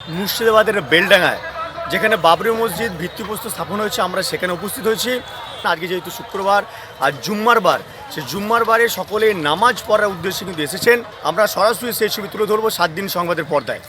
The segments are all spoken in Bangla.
মুর্শিদাবাদের বেলডাঙায় যেখানে বাবরি মসজিদ ভিত্তিপ্রস্তর স্থাপন হয়েছে, আমরা সেখানে উপস্থিত হয়েছি। আজকে যেহেতু শুক্রবার, আর জুম্মার বার সে জুম্মার বারে সকলে নামাজ পড়ার উদ্দেশ্যে কিন্তু এসেছেন। আমরা সরাসরি সেই ছবি তুলে ধরবো সাত দিন সংবাদের পর্দায়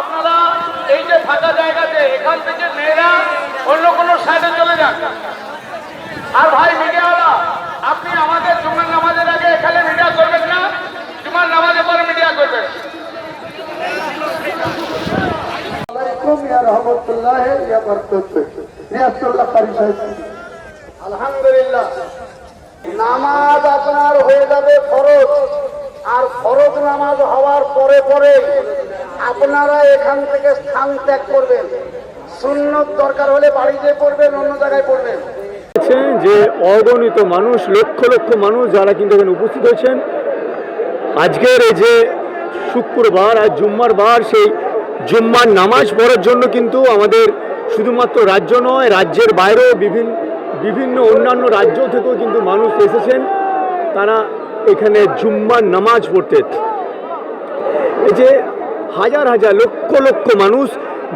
আপনারা এই যে ফাঁকা জায়গাতে এখান থেকে মেয়েরা অন্য কোনো সাইডে চলে যান আর ভাই মিডিয়াওয়ালা আপনি আমাদের জুমার নামাজের আগে এখানে মিডিয়া করবেন না? জুমার নামাজের পরে মিডিয়া করবেন। আলহামদুলিল্লাহ। নামাজ আপনার হয়ে যাবে ফরজ। আর ফরজ নামাজ হওয়ার পরে পরে আপনারা এখান থেকে স্থান ত্যাগ করবেন। সুন্নত দরকার হলে বাড়িতে পড়বেন, অন্য জায়গায় পড়বেন। যে অগণিত মানুষ, লক্ষ লক্ষ মানুষ যারা কিন্তু এখানে উপস্থিত হয়েছেন। আজকের এই যে শুক্রবার আর জুম্মার বার, সেই জুম্মার নামাজ পড়ার জন্য কিন্তু আমাদের শুধুমাত্র রাজ্য নয়, রাজ্যের বাইরেও বিভিন্ন বিভিন্ন অন্যান্য রাজ্য থেকেও কিন্তু মানুষ এসেছেন। তারা এখানে জুম্মার নামাজ পড়তে। এই যে হাজার হাজার লক্ষ লক্ষ মানুষ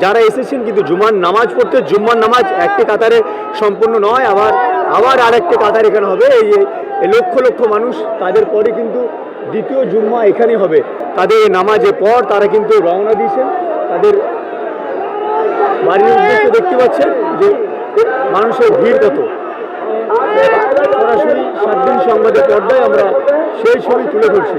যারা এসেছেন কিন্তু জুমার নামাজ পড়তে, জুম্মার নামাজ একটি কাতারে সম্পূর্ণ নয়, আবার আবার আরেকটি কাতার এখানে হবে। এই লক্ষ লক্ষ মানুষ তাদের পরে কিন্তু দ্বিতীয় জুম্মা এখানে হবে। তাদের নামাজের পর তারা কিন্তু রওনা দিয়েছেন। তাদের বাড়ির উদ্দেশ্যে দেখতে পাচ্ছেন যে মানুষের ভিড় কত। সরাসরি সাত দিন সংবাদের পর্দায় আমরা সেই ছবি তুলে ধরছি।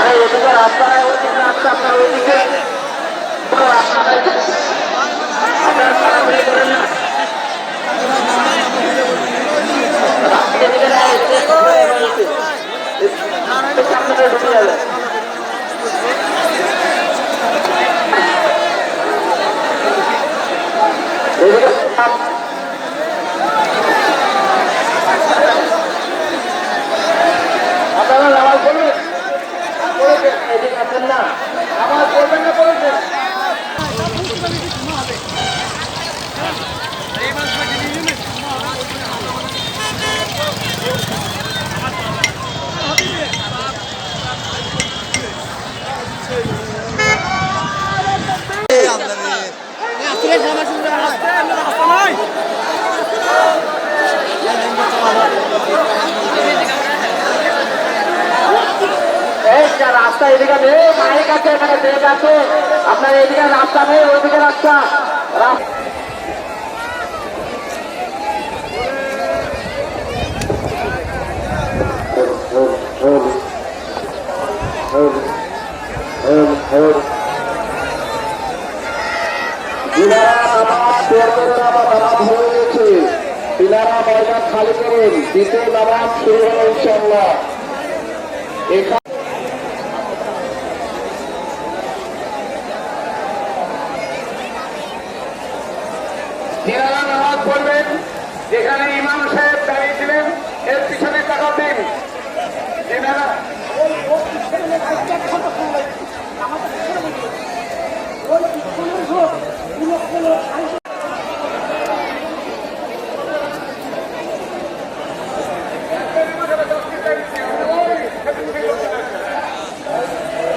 আরে ওদিকে রাস্তা ওদিকে রাস্তা আপনার ওদিকে আপনার তাড়াতাড়ি করেন না আপনাদের ঢুকে যাবে আপনারা নামাজ পড়বেন পড়েছেন এদিকে আছেন না নামাজ পড়বেন না পড়েছেন এই যা রাস্তা, এদিকে মাইক আছে এখানে ব্রেক আছে। আপনার এদিকে রাস্তা নেই ওইদিকে রাস্তা। খালি করুন, দ্বিতীয় নামাজ শুরু হলো ইনশাল্লাহ এখানে তিনারা নামাজ পড়বেন যেখানে ইমাম সাহেব দাঁড়িয়েছিলেন এর পিছনে টাকা দিন তিনারা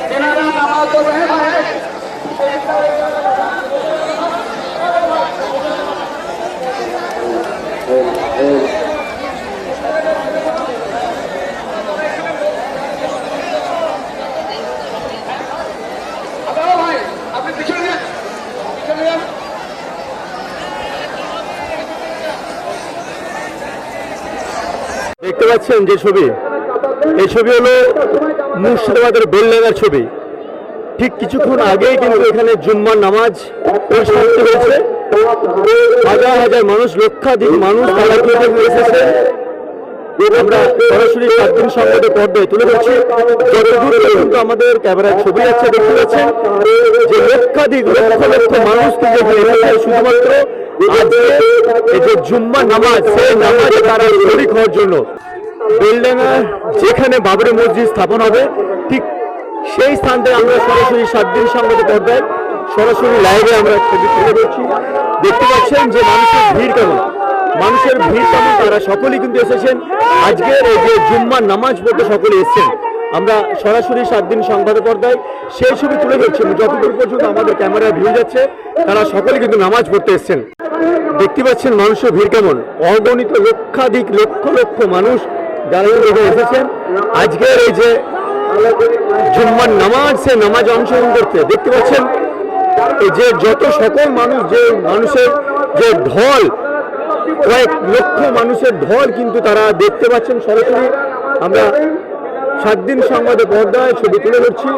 তিনারা নামাজ পড়বেন ভাই আপনারা ভাই আপনি পিছনে যান পিছনে যান দেখতে পাচ্ছেন যে ছবি, এই ছবি হলো মুর্শিদাবাদের বেলডাঙ্গার ছবি। ঠিক কিছুক্ষণ আগেই কিন্তু এখানে জুম্মার নামাজ হয়েছে। হাজার হাজার মানুষ, লক্ষাধিক মানুষ এসেছে। আমরা সরাসরি পর্দায় তুলে ধরছি। যতদূর পর্যন্ত আমাদের ক্যামেরায় ছবি আছে, দেখতে পাচ্ছেন যে লক্ষাধিক লক্ষ লক্ষ মানুষ শুধুমাত্র যেখানে বাবরি মসজিদ স্থাপন হবে, ঠিক সেই স্থান আমরা সরাসরি সাত দিন সংবাদে পর্দায় সরাসরি লাইভে আমরা ছবি তুলে ধরছি। দেখতে পাচ্ছেন যে মানুষের ভিড় কেমন? মানুষের ভিড় কেমন? তারা সকলেই কিন্তু এসেছেন। আজকের এই যে জুম্মার নামাজ পড়তে সকলে এসেছেন। আমরা সরাসরি সাত দিন সংবাদ পর্দায় সেই ছবি তুলে ধরছি। যতদূর পর্যন্ত আমাদের ক্যামেরায় ভিড় যাচ্ছে, তারা সকলে কিন্তু নামাজ পড়তে এসছেন। দেখতে পাচ্ছেন মানুষের ভিড় কেমন? অগণিত লক্ষাধিক লক্ষ লক্ষ মানুষ যারা এসেছেন। আজকের এই যে জুম্মার নামাজ সে নামাজ অংশগ্রহণ করতে, দেখতে পাচ্ছেন যে যত সকল মানুষ, যে মানুষের যে ঢল, কয়েক লক্ষ মানুষের ঢল কিন্তু তারা দেখতে পাচ্ছেন সরাসরি। আমরা সাত দিন সংবাদে পর্দায় ছবি তুলে ধরছি।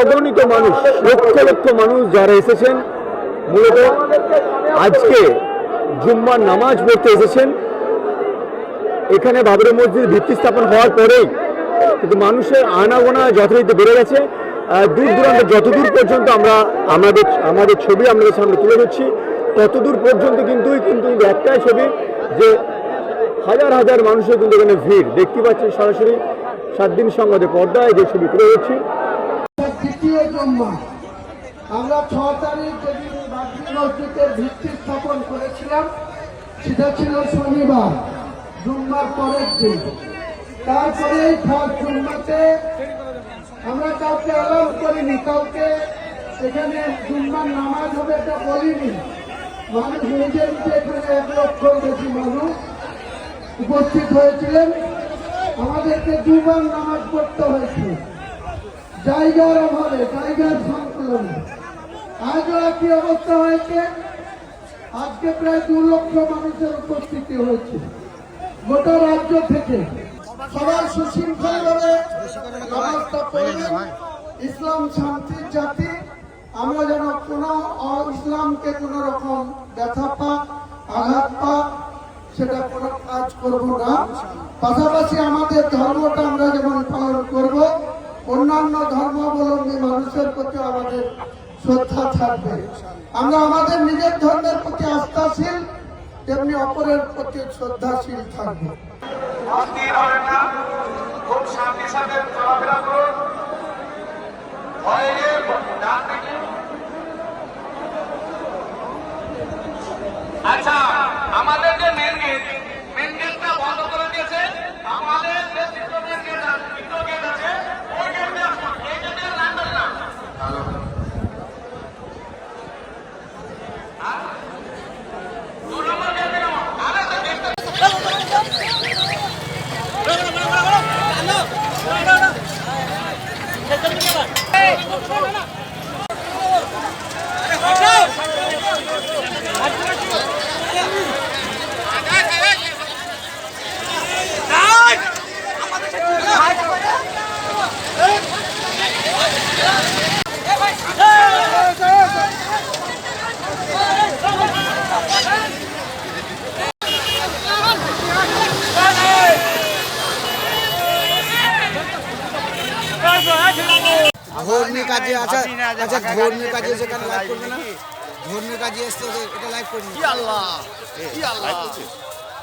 অগণিত মানুষ, লক্ষ লক্ষ মানুষ যারা এসেছেন, মূলত আজকে জুম্মার নামাজ পড়তে এসেছেন। এখানে বাবরি মসজিদ ভিত্তি স্থাপন হওয়ার পরেই কিন্তু মানুষের আনাগোনা যথারীতি বেড়ে গেছে। দূর দূরান্ত, যতদূর পর্যন্ত আমরা, আমাদের আমাদের ছবি আমাদের সামনে তুলে ধরছি ততদূর পর্যন্ত কিন্তু কিন্তু একটাই ছবি যে হাজার হাজার মানুষের কিন্তু এখানে ভিড়। দেখতে পাচ্ছেন সরাসরি সাত দিন সংবাদে পর্দায় যে ছবি তুলে জম্মা আমরা ছ তারিখ ভিত্তি স্থাপন করেছিলাম, সেটা ছিল শনিবার, জুম্মার পরের দিন। তারপরে আমরা কাউকে অ্যালাউ করিনি, কাউকে এখানে জুম্মার নামাজ হবে এটা বলিনি। মানুষ নিজে নিজে এক মানুষ উপস্থিত হয়েছিলেন। আমাদেরকে দুবার নামাজ পড়তে হয়েছে। জায়গার অভাবে, জায়গার সংকুলনে আজও একই অবস্থা হয়েছে। আজকে প্রায় দু লক্ষ মানুষের উপস্থিতি হয়েছে। গোটা রাজ্য থেকে সবাই সুশৃঙ্খলভাবে নামাজটা ইসলাম শান্তির জাতি। আমরা যেন কোনো ইসলামকে কোনো রকম ব্যথা পাক আঘাত পাক সেটা কোনো কাজ করব না। পাশাপাশি আমাদের ধর্মটা আমরা যেমন পালন করব, অন্যান্য ধর্মাবলম্বী মানুষের প্রতি আমাদের শ্রদ্ধা থাকবে। আমরা আমাদের নিজের ধর্মের প্রতি আস্থাশীল, তেমনি অপরের প্রতি শ্রদ্ধাশীল থাকব। খুব সাথে চলাফেরা করুন। আচ্ছা আমাদের যে মেন গেট মেন গেটটা বন্ধ করে দিয়েছে। আমাদের যে মেন গেট আছে দ্বিতীয় গেট আছে ওই গেট দিয়ে আসুন এই গেটে আর লাগবেন না? দু নম্বর গেট ধর্মী কাজে আচ্ছা আচ্ছা ধর্মী কাজে সেখানে লাইভ করবে না? ধর্মী কাজে এসছে এটা লাইভ করবে কি আল্লাহ? কি আল্লাহ?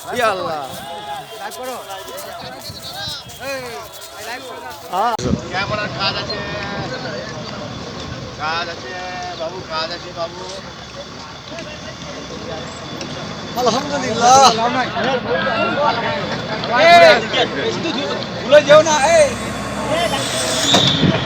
কি আল্লাহ? ক্যামেরার কাজ আছে। কাজ আছে বাবু কাজ আছে বাবু। ভুলে যেও না Yes.